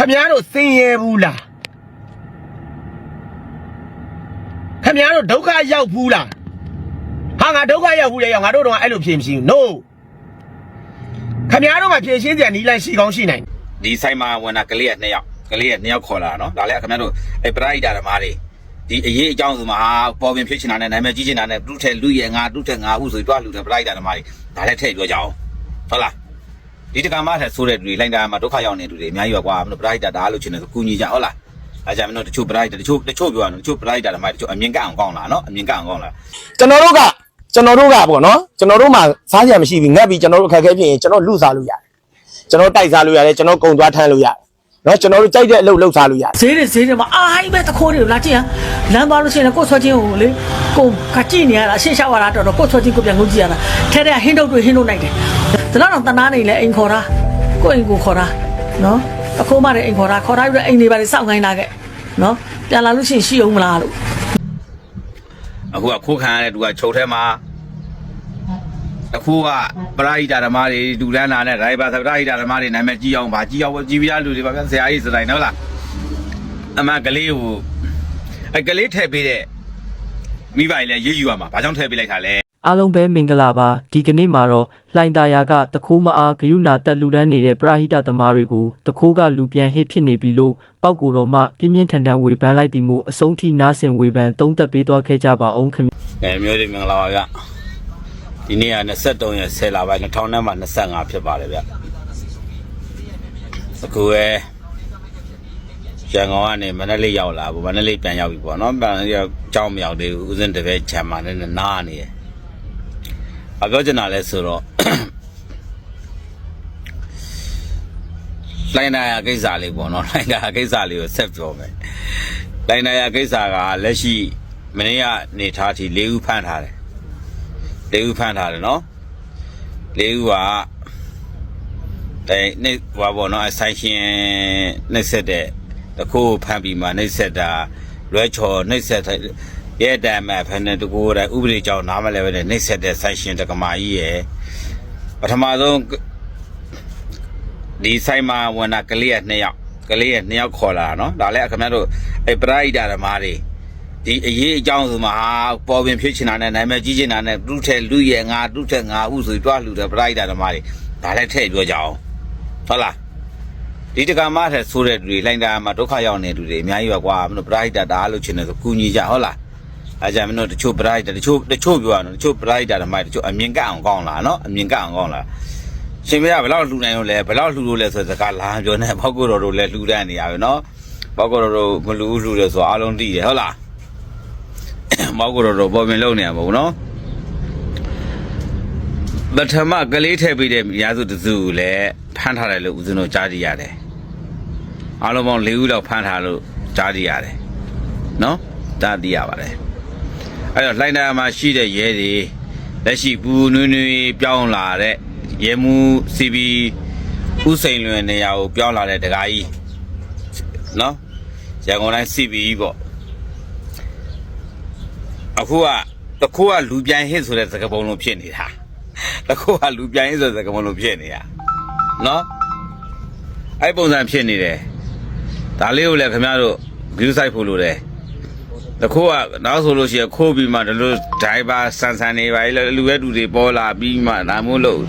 ခမည်းတော်စင်ရဲဘူးလားခမည်းတော်ဒုက္ခရောက်ဘူးလားဟာငါဒုက္ခရောက်ဘူးလေရောငါတို့တော့အဲ့လိုဖြေမရှိဘူး no ခမည်းတော်မှာဖြေရှင်းကြနီးလိုက်ရှိကောင်းရှိနိုင်ဒီဆိုင်မှာဝင်တာကလေးကနှစ်ယောက်ကလေးကနှစ်ယောက်ခေါ်လာတာနော်ဒါလည်းခင်ဗျားတို့အဲပရိဒါဓမ္မတွေဒီအရေးအကြောင်းဆိုမှာဟာပေါ်ပင်ဖြစ်ချင်တာနဲ့နာမည်ကြီးချင်တာနဲ့သူ့ထဲလူရဲ့ငါသူ့ထဲငါဟုဆိုပြီးတွားလူတဲ့ပရိဒါဓမ္မတွေဒါလည်းထည့်ပြောကြအောင်ဟုတ်လား ဒီတက္ကမထက်ဆိုးတဲ့လူတွေလိုင်းတာမှာဒုက္ခရောက်နေလူတွေအများကြီးပါကွာမင်းတို့ပရိဒါဒါလို့ချင်တယ်ဆိုကူညီကြဟုတ်လားအဲကြမင်းတို့တချို့ပရိဒါတချို့တချို့ပြောရအောင်တချို့ပရိဒါဓမ္မတွေတချို့အမြင်ကအောင်ကောင်းလားနော်အမြင်ကအောင်ကောင်းလားကျွန်တော်တို့ကကျွန်တော်တို့ကပေါ့နော်ကျွန်တော်တို့မှာစားကြမရှိဘူးငတ်ပြီးကျွန်တော်တို့အခက်အခဲဖြစ်ရင်ကျွန်တော်လူစားလို့ရတယ်ကျွန်တော်တိုက်စားလို့ရတယ်ကျွန်တော်ကုံသွားထမ်းလို့ရတယ်နော်ကျွန်တော်တို့ကြိုက်တဲ့အလုပ်လုပ်စားလို့ရတယ်ဈေးတွေဈေးတွေမှာအာဟိုင်းပဲတခိုးတွေလာကြည့်ဟမ်လမ်းသွားလို့ရှိရင်ကိုယ်ဆွဲချင်းကိုလေကိုကကြည့်နေရတာအရှင်းရှောက်ရတာတော်တော်ကိုယ်ဆွဲချင်းကိုပြန်ငုံကြည့်ရတာထဲထဲဟင်းတုတ်တွေဟင်းတုတ်နိုင်တယ် ဒါတော့တနာနေလေအိမ်ခေါ်တာကိုယ့်အိမ်ကိုခေါ်တာနော်အခိုးမတဲ့အိမ်ခေါ်တာခေါ်တာပြီးတော့အိမ်တွေပါလေစောင့်ခိုင်းလာခဲ့နော်ပြန်လာလို့ရှိရင်ရှိအောင်မလားလို့အခုကခိုးခံရတဲ့သူကချုပ်ထဲမှာအခုကပရိဒါဓမ္မတွေဒူလန်းလာတဲ့ဒိုင်ဘာသပရိဒါဓမ္မတွေနာမည်ကြီးအောင်ဗာကြီးအောင်ကြီးပြားလူတွေပါဗျဆရာကြီးစတိုင်းနော်လားအမကလေးကိုအဲကလေးထည့်ပေးတဲ့မိဘကြီးလည်းရေးယူရမှာဘာကြောင့်ထည့်ပေးလိုက်တာလဲ အားလုံးပဲမင်္ဂလာပါဒီကနေ့မှာတော့လှိုင်သာယာကတခိုးမအားဂယုဏတက်လူတန်းနေတဲ့ပရာဟိတသမားတွေကိုတခိုးကလူပြန်ဟစ်ဖြစ်နေပြီလို့ပောက်ကိုတော်မှပြင်းပြင်းထန်ထန်ဝေဖန်လိုက်ပြီးမှအဆုံးထိနားဆင်ဝေဖန်သုံးသက်ပေးသွားခဲ့ကြပါအောင်ခင်ဗျအဲမျိုးတွေမင်္ဂလာပါဗျဒီနေ့က23ရက်10လပိုင်း2000နဲ့မှ25ဖြစ်ပါတယ်ဗျအခုပဲရန်ကုန်ကနေမန္တလေးရောက်လာဘူးမန္တလေးပြန်ရောက်ပြီပေါ့နော်ပြန်ရောက်ကြောင်းမရောက်သေးဘူးဦးစင်းတပည့်ချမ်းမာနေနဲ့နားနေတယ် အပြောချင်တာလဲဆိုတော့လိုင်းနာယာကိစ္စလေးပေါ့နော်လိုင်းနာယာကိစ္စလေးကိုဆက်ပြောမယ်လိုင်းနာယာကိစ္စကလက်ရှိမနေ့ကနေထားထိ၄ဦးဖမ်းထားတယ်၄ဦးဖမ်းထားတယ်နော်၄ဦးကအဲနေဟောပေါ့နော်အဆိုင်ရှင်နှိပ်ဆက်တဲ့တခုဖမ်းပြီးမှနှိပ်ဆက်တာလွဲချော်နှိပ်ဆက်တဲ့ ရဲ့တမ်းမဲ့ဖမ်းတဲ့တကူတဲ့ဥပဒေကြောင့်နားမလဲပဲနဲ့နှိပ်ဆက်တဲ့ဆိုင်ရှင်တက္ကမကြီးရယ်ပထမဆုံးဒီဆိုင်မှာဝင်တာကလေးရနှစ်ယောက်ကလေးရနှစ်ယောက်ခေါ်လာတာနော်ဒါလည်းခင်ဗျားတို့အဲပရိဒါဓမ္မတွေဒီအရေးအကြောင်းဆိုမှာဟာပေါ်ပင်ဖြစ်ချင်တာနဲ့နာမည်ကြီးချင်တာနဲ့သူ့ထဲလူရဲ့ငါသူ့ထဲငါဟုဆိုပြီးတွားလူတဲ့ပရိဒါဓမ္မတွေဒါလည်းထည့်ပြောကြအောင်ဟုတ်လားဒီတက္ကမထက်ဆိုးတဲ့လူတွေလိုင်းတာမှာဒုက္ခရောက်နေလူတွေအများကြီးပါကွာမင်းတို့ပရိဒါဒါလို့ချင်တယ်ဆိုကူညီကြဟုတ်လား အဲကြမင်းတို့တချို့ပရိဒါတချို့တချို့ပြောရအောင်တချို့ပရိဒါဓမ္မတွေတချို့အမြင်ကအောင်ကောင်းလားနော်အမြင်ကအောင်ကောင်းလားရှင်မရဘယ်တော့လှူနိုင်လို့လဲဘယ်တော့လှူလို့လဲဆိုတဲ့စကားလာပြောနေဘောက်ကိုတော်တို့လည်းလှူတတ်နေရပြီနော်ဘောက်ကိုတော်တို့မလှူဘူးလှူတယ်ဆိုတော့အားလုံးသိတယ်ဟုတ်လားဘောက်ကိုတော်တို့ပေါ်ပင်လုံနေရမဟုတ်ဘူးနော်ပထမကလေးထည့်ပေးတဲ့ရာစုတစုကိုလည်းဖမ်းထားတယ်လို့ဦးဇင်းတို့ကြားကြည့်ရတယ်အားလုံးပေါင်း၄ဦးလောက်ဖမ်းထားလို့ကြားကြည့်ရတယ်နော်ကြားသိရပါတယ် အဲ့တော့လှိုင်းနာမှာရှိတဲ့ရဲတွေလက်ရှိပူနွေးနွေးပြောင်းလာတဲ့ရဲမှုစီဘီဥစိန်လွင်နေရာကိုပြောင်းလာတဲ့တကားကြီးနော်ရန်ကုန်တိုင်းစီဘီပေါ့အခုကတခုကလူပြန်ဟစ်ဆိုတဲ့စကားပုံလုံးဖြစ်နေတာတခုကလူပြန်ဟစ်ဆိုတဲ့စကားပုံလုံးဖြစ်နေတာနော်အဲ့ပုံစံဖြစ်နေတယ်ဒါလေးကိုလည်းခင်ဗျားတို့ view site ဖို့လို့တယ် တခုကနောက်ဆိုလို့ရှိရင်ခိုးပြီးမှဒီလိုဒိုင်ဘာဆန်ဆန်နေပါလေလူရဲ့တူတွေပေါ်လာပြီးမှဒါမို့လို့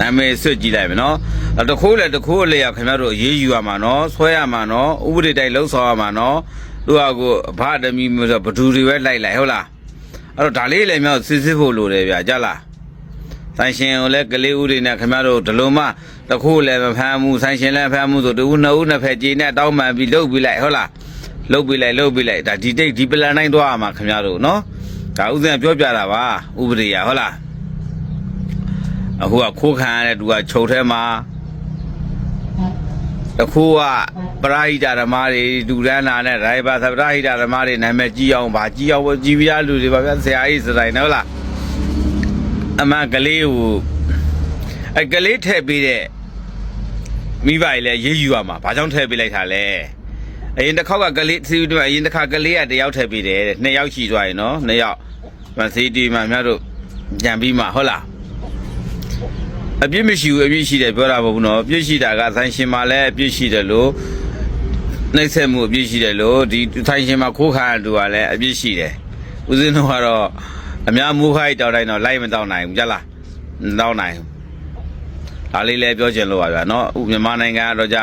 နာမည်ဆွတ်ကြည့်လိုက်မယ်နော်အဲ့တခိုးလေတခိုးလေရခင်ဗျားတို့အေးအေးယူရမှာနော်ဆွဲရမှာနော်ဥပဒေတိုင်းလှုပ်ဆောင်ရမှာနော်သူကကိုဘာတမီမျိုးဆိုဘဒူတွေပဲလိုက်လိုက်ဟုတ်လားအဲ့တော့ဒါလေးလည်းမြောက်စစ်စစ်ဖို့လိုတယ်ဗျာကြလားဆိုင်ရှင်ကိုလည်းကလေးဦးတွေနဲ့ခင်ဗျားတို့ဒီလိုမှတခိုးလည်းမဖမ်းဘူးဆိုင်ရှင်လည်းဖမ်းမှုဆိုတူနှစ်ဦးနှစ်ဖက်ကြည်နဲ့တောင်းမှန်ပြီးလှုပ်ပြီးလိုက်ဟုတ်လား လှုပ်ပြီးလိုက်လှုပ်ပြီးလိုက်ဒါဒီတိတ်ဒီပလန်တိုင်းသွားရမှာခင်ဗျားတို့နော်ဒါဥစဉ်ပြောပြတာပါဥပဒေရဟုတ်လားအခုကခိုးခံရတဲ့သူကချုပ်ထဲမှာတခုကပရိဟိတဓမ္မတွေဒူလန်းလာတဲ့ဒိုင်ဘာသပရိဟိတဓမ္မတွေနာမည်ကြီးအောင်ဗာကြီးအောင်ကြီးပြားလူတွေပါဗျဆရာကြီးစတိုင်းနော်လားအမကလေးကိုအဲကလေးထည့်ပေးတဲ့မိဘကြီးလည်းရေးယူရမှာဘာကြောင့်ထည့်ပေးလိုက်တာလဲ အရင်တစ်ခေါက်ကကလေးစီတူအရင်တစ်ခါကလေးကတယောက်ထည့်ပေးတယ်တဲ့နှစ်ယောက်ရှိသွားရင်နော်နှစ်ယောက်မစီတီမှများတို့ပြန်ပြီးမှဟုတ်လားအပြစ်မရှိဘူးအပြစ်ရှိတယ်ပြောတာမဟုတ်ဘူးနော်အပြစ်ရှိတာကဆိုင်ရှင်မှာလည်းအပြစ်ရှိတယ်လို့နှိမ့်ဆက်မှုအပြစ်ရှိတယ်လို့ဒီထိုင်ရှင်မှာခိုးခါရတူကလည်းအပြစ်ရှိတယ်ဦးဇင်းတို့ကတော့အများမူခိုက်တောက်တိုင်းတော့လိုက်မတောက်နိုင်ဘူးကြလားမတောက်နိုင်ဘူးဒါလေးလည်းပြောချင်လို့ပါဗျာနော်ဥမြန်မာနိုင်ငံကတော့じゃ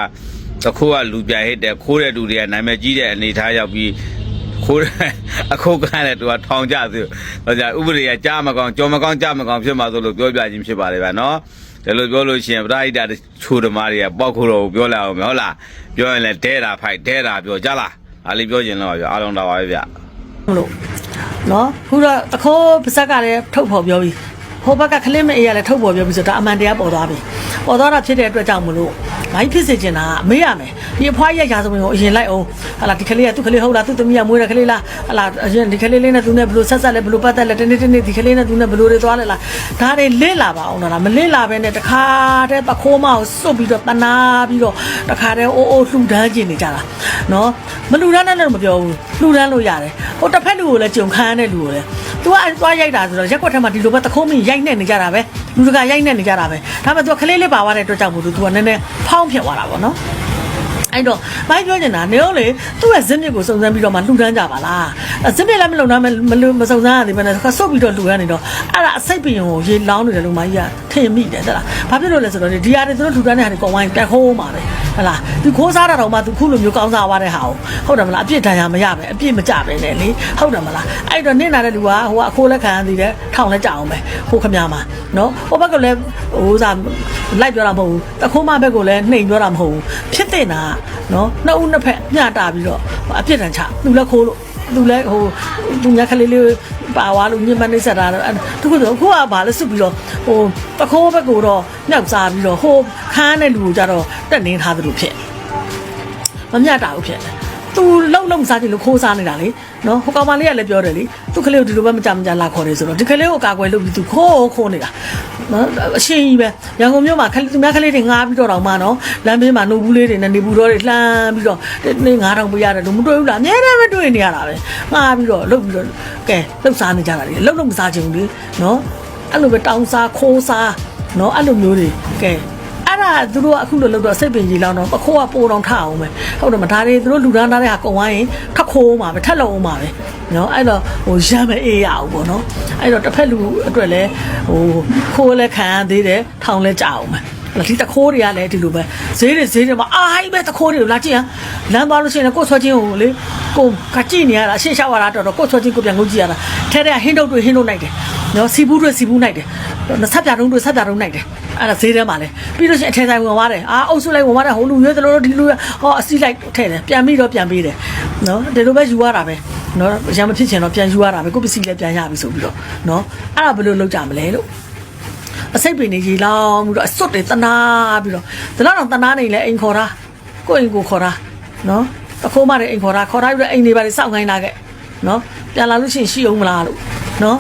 တခိုးကလူပြိုင်ဟစ်တယ်ခိုးတဲ့တူတွေကနာမည်ကြီးတဲ့အနေထားရောက်ပြီးခိုးတဲ့အခုကလည်းသူကထောင်ကြသူတော့じゃဥပဒေကကြားမကောင်းကြော်မကောင်းကြားမကောင်းဖြစ်မှာဆိုလို့ပြောပြခြင်းဖြစ်ပါတယ်ဗျာနော်ဒါလို့ပြောလို့ရှိရင်ပရိဒတ်ချိုးဓမ္မတွေကပောက်ခုတော့ပြောလာအောင်မဟုတ်လားပြောရင်လည်းဒဲတာဖိုက်ဒဲတာပြောကြလားအားလေးပြောချင်တော့ဗျအားလုံးတော်ပါပဲဗျမလို့နော်ခုတော့တခိုးပါဇက်ကလည်းထုတ်ဖော်ပြောပြီး ဟိုဘက်ကခလစ်မအေးကလည်းထုတ်ဖော်ပြောပြီးဆိုတော့အမှန်တရားပေါ်သွားပြီပေါ်သွားတာဖြစ်တဲ့အတွက်ကြောင့်မလို့မိုင်းဖြစ်စေချင်တာအမေးရမယ်ဒီအဖွားရက်ရာဇဝင်ကိုအရင်လိုက်အောင်ဟာလာဒီကလေးကသူ့ကလေးဟုတ်လားသူ့သမီးကမွေးတဲ့ကလေးလားဟာလာအရင်ဒီကလေးလေးနဲ့သူနဲ့ဘယ်လိုဆက်ဆက်လဲဘယ်လိုပတ်သက်လဲတနေ့တနေ့ဒီကလေးနဲ့သူနဲ့ဘယ်လိုတွေသွားလဲလားဒါတွေလစ်လာပါအောင်လားမလစ်လာပဲနဲ့တခါတည်းပခိုးမကိုစွတ်ပြီးတော့တနာပြီးတော့တခါတည်းအိုးအိုးလှူဒန်းကျင်နေကြတာနော်မလှူဒန်းနဲ့လည်းမပြောဘူးလှူဒန်းလို့ရတယ်ဟိုတစ်ဖက်လူကိုလည်းကြုံခမ်းတဲ့လူကိုလည်း तू ကသွားရိုက်တာဆိုတော့ရက်ွက်ထက်မှာဒီလိုပဲတခိုးမင်းရိုက်နေနေကြတာပဲလူတကာရိုက်နေနေကြတာပဲဒါပေမဲ့ तू ကလေးလေးပါသွားတဲ့အတွက်ကြောင့်မို့ तू ကနည်းနည်းဖောင်းဖြစ်သွားတာပေါ့နော်အဲ့တော့မိုင်းပြောနေတာနေရောလေသူ့ရဲ့ဇစ်မြစ်ကိုစုံစမ်းပြီးတော့မှလှူဒန်းကြပါလားအဲဇစ်မြစ်လည်းမလုံနိုင်မလူမစုံစမ်းရသေးဘဲနဲ့ခါဆုတ်ပြီးတော့လှူရနေတော့အဲ့ဒါအစိတ်ပင်ကိုရေလောင်းနေတယ်လို့မိုင်းကြီးကထင်မိတယ်တဲ့လားဘာဖြစ်လို့လဲဆိုတော့ဒီဟာတွေသူတို့လှူဒန်းတဲ့ဟာတွေကောင်းဝိုင်းတက်ခိုးမှာပဲ ဟလားသူခိုးစားတာတော့မှသူခုလိုမျိုးကောင်းစားသွားတဲ့ဟာကိုဟုတ်တယ်မလားအပြစ်ဒဏ်ရာမရပဲအပြစ်မကြပဲနဲ့လေဟုတ်တယ်မလားအဲ့တော့နင့်နာတဲ့လူကဟိုကအခိုးလက်ခံရသေးတယ်ထောင်လက်ကြအောင်ပဲဟိုခမရမှာနော်ဟိုဘက်ကလည်းဟိုစားလိုက်ပြောတာမဟုတ်ဘူးတခိုးမဘက်ကလည်းနှိမ်ပြောတာမဟုတ်ဘူးဖြစ်တဲ့နာကနော်နှစ်ဦးနှစ်ဖက်မျှတာပြီးတော့အပြစ်ဒဏ်ချသူလည်းခိုးလို့သူလည်းဟိုသူများကလေးလေး ပါသွားလို့ညှဉ်းပန်းနေဆက်တာတော့တခုတော့ခုကဘာလဲစွတ်ပြီးတော့ဟိုတခိုးဘက်ကိုတော့မြောက်စားပြီးတော့ဟိုခန်းတဲ့လူကိုကြတော့တက်နေထားသလိုဖြစ်မမျှတာဘူးဖြစ်တယ် သူလုံလုံစားကြည့်လို့ခိုးစားနေတာလေနော်ဟိုကောင်မလေးကလည်းပြောတယ်လေသူကလေးကိုဒီလိုပဲမကြမကြလာခေါ်တယ်ဆိုတော့ဒီကလေးကိုကာကွယ်လုပ်ပြီးသူခိုးခိုးနေတာနော်အရှင်ကြီးပဲရန်ကုန်မြို့မှာခလေးသူများကလေးတွေငားပြီးတော့တောင်မှနော်လမ်းဘေးမှာနှုတ်ဘူးလေးတွေနဲ့နေဘူးတော့တွေလှမ်းပြီးတော့နေ9000ပေးရတယ်လို့မတွေ့ဘူးလားအများနဲ့မတွေ့နေရတာပဲငားပြီးတော့လုပ်ပြီးတော့ကဲလှုပ်စားနေကြတာလေလှုပ်လို့မစားချင်ဘူးလေနော်အဲ့လိုပဲတောင်းစားခိုးစားနော်အဲ့လိုမျိုးတွေကဲအဲ့ဒါ သူတို့ကအခုလိုလုပ်တော့စိတ်ပင်ကြီးလောင်းတော့ပခိုးကပိုတော့ထအောင်ပဲဟုတ်တယ်မဒါတွေသူတို့လူဒန်းသားတဲ့ဟာကုံဝိုင်းရင်ထက်ခိုးမှာပဲထက်လုံးအောင်မှာပဲနော်အဲ့တော့ဟိုရမ်းမအေးရအောင်ပေါ့နော်အဲ့တော့တစ်ဖက်လူအတွက်လည်းဟိုခိုးလည်းခံရသေးတယ်ထောင်လည်းကြအောင်ပဲအဲ့ဒီတခိုးတွေကလည်းဒီလိုပဲဈေးတွေဈေးတွေမှာအာဟိုက်ပဲတခိုးတွေကိုလာကြည့်ဟမ်လမ်းသွားလို့ရှိရင်ကိုယ်ဆွဲချင်းကိုလေကိုကကြည့်နေရတာအရှင်းရှောက်ရတာတော်တော်ကိုယ်ဆွဲချင်းကိုပြန်ငုတ်ကြည့်ရတာထဲထဲဟင်းတုတ်တွေဟင်းတုတ်နိုင်တယ်နော်စီဘူးတွေစီဘူးနိုင်တယ်ဆက်ပြတုံးတွေဆက်ပြတုံးနိုင်တယ် အဲ့ဒါဈေးထဲမှာလဲပြီးလို့ရှိရင်အထဲဆိုင်ဝင်သွားတယ်အာအုပ်စုလိုက်ဝင်သွားတယ်ဟိုလူရွေးသလိုလိုဒီလူရွေးဟောအစီလိုက်ထည့်တယ်ပြန်ပြီးတော့ပြန်ပေးတယ်နော်ဒီလိုပဲယူရတာပဲနော်ရံမဖြစ်ချင်တော့ပြန်ယူရတာပဲကိုယ့်ပစ္စည်းလည်းပြန်ရပြီဆိုပြီးတော့နော်အဲ့ဒါဘယ်လိုလုပ်ကြမလဲလို့အစိတ်ပင်နေကြီးလောင်းပြီးတော့အစွတ်တွေတနာပြီးတော့ဒီလောက်တော့တနာနေလဲအိမ်ခေါ်တာကိုယ့်အိမ်ကိုခေါ်တာနော်တခိုးမတဲ့အိမ်ခေါ်တာခေါ်တာပြီးတော့အိမ်တွေပါလေစောင့်ခိုင်းတာခဲ့နော်ပြန်လာလို့ရှိရင်ရှိအောင်မလားလို့နော်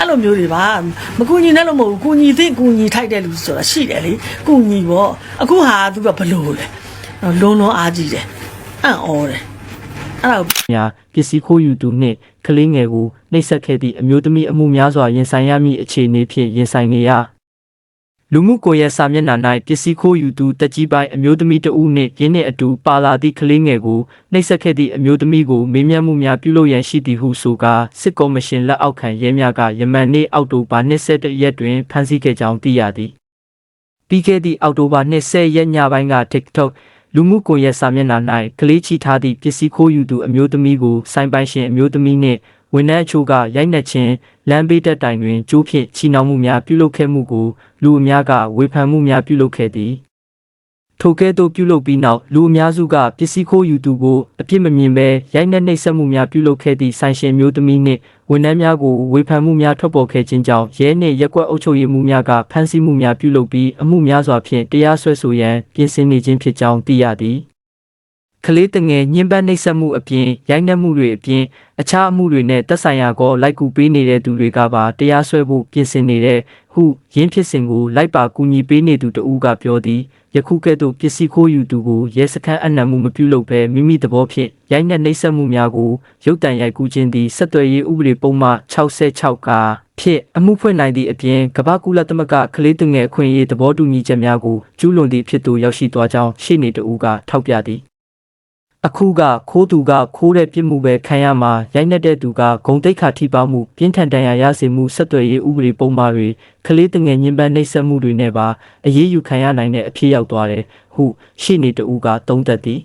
အဲ့လိုမျိုးတွေပါမကူညီနဲ့လို့မဟုတ်ဘူးကူညီသင့်ကူညီထိုက်တဲ့လူဆိုတာရှိတယ်လေကူညီပေါ့အခုဟာသူကဘလို့လဲလုံးလုံးအားကြီးတယ်အံ့ဩတယ်အဲ့ဒါကိုများပစ္စည်းခိုးယူသူနှင့်ကလေးငယ်ကိုနှိပ်စက်ခဲ့သည့်အမျိုးသမီးအမှုများစွာရင်ဆိုင်ရမည့်အခြေအနေဖြင့်ရင်ဆိုင်နေရ လူမှုကွန်ရက်စာမျက်နှာ၌ပစ္စည်းခိုးယူသူတက်ကြီးပိုင်းအမျိုးသမီးတဦးနှင့်ရင်းနှင့်အတူပါလာသည့်ကလေးငယ်ကိုနှိပ်စက်ခဲ့သည့်အမျိုးသမီးကိုမေးမြန်းမှုများပြုလုပ်ရန်ရှိသည်ဟုဆိုကာစစ်ကော်မရှင်လက်အောက်ခံရဲများကယမန်နေ့အောက်တိုဘာ22ရက်တွင်ဖမ်းဆီးခဲ့ကြောင်းသိရသည်ပြီးခဲ့သည့်အောက်တိုဘာ20ရက်ညပိုင်းက TikTok လူမှုကွန်ရက်စာမျက်နှာ၌ကလေးချီထားသည့်ပစ္စည်းခိုးယူသူအမျိုးသမီးကိုစိုင်းပိုင်ရှင်အမျိုးသမီးနှင့် ဝန်ထမ်းအချို့ကရိုက်နှက်ခြင်းလမ်းဘေးတက်တိုင်တွင်ကျိုးဖြင့်ချီနှောင်မှုများပြုလုပ်ခဲ့မှုကိုလူအများကဝေဖန်မှုများပြုလုပ်ခဲ့သည်ထိုကဲ့သို့ပြုလုပ်ပြီးနောက်လူအများစုကပစ္စည်းခိုးယူသူကိုအပြစ်မမြင်ဘဲရိုက်နှက်နှိပ်စက်မှုများပြုလုပ်ခဲ့သည့်ဆိုင်ရှင်မျိုးသမီးနှင့်ဝန်ထမ်းများကိုဝေဖန်မှုများထွက်ပေါ်ခဲ့ခြင်းကြောင့်ရဲနှင့်ရက်ကွက်အုပ်ချုပ်ရေးမှုများကဖမ်းဆီးမှုများပြုလုပ်ပြီးအမှုများစွာဖြင့်တရားစွဲဆိုရန်ပြင်ဆင်နေခြင်းဖြစ်ကြောင်းသိရသည် ကလေးတငယ်ညှဉ်းပန်းနှိပ်စက်မှုအပြင်ရိုက်နှက်မှုတွေအပြင်အခြားအမှုတွေနဲ့သက်ဆိုင်ရာကောလိုက်ကူပေးနေတဲ့သူတွေကပါတရားစွဲဖို့ပြင်ဆင်နေတဲ့ဟုရင်းဖြစ်စဉ်ကိုလိုက်ပါကူညီပေးနေသူတဦးကပြောသည်ယခုကဲ့သို့ပစ္စည်းခိုးယူသူကိုရဲစခန်းအနံမှုမပြုလုပ်ဘဲမိမိသဘောဖြင့်ရိုက်နှက်နှိပ်စက်မှုများကိုရုတ်တံရိုက်ကူးခြင်းသည်ဆက်သွယ်ရေးဥပဒေပုံမှ66ကဖြင့်အမှုဖွင့်နိုင်သည့်အပြင်ကမ္ဘာကုလသမဂ္ဂကလေးသူငယ်အခွင့်အရေးသဘောတူညီချက်များကိုကျူးလွန်သည့်ဖြစ်သူရောက်ရှိသွားကြောင်းရှေ့နေတဦးကထောက်ပြသည် အခုကခိုးသူကခိုးတဲ့ပြစ်မှုပဲခံရမှာရိုက်နှက်တဲ့သူကဂုံတိတ်ခါထိပါမှုပြင်းထန်ဒဏ်ရာရစေမှုဆက်သွယ်ရေးဥပဒေပုံမှားတွေကလေးတငယ်ညှဉ်းပန်းနှိပ်စက်မှုတွေနဲ့ပါအရေးယူခံရနိုင်တဲ့အဖြစ်ရောက်သွားတယ်ဟုရှေ့နေတဦးကသုံးသပ်သည်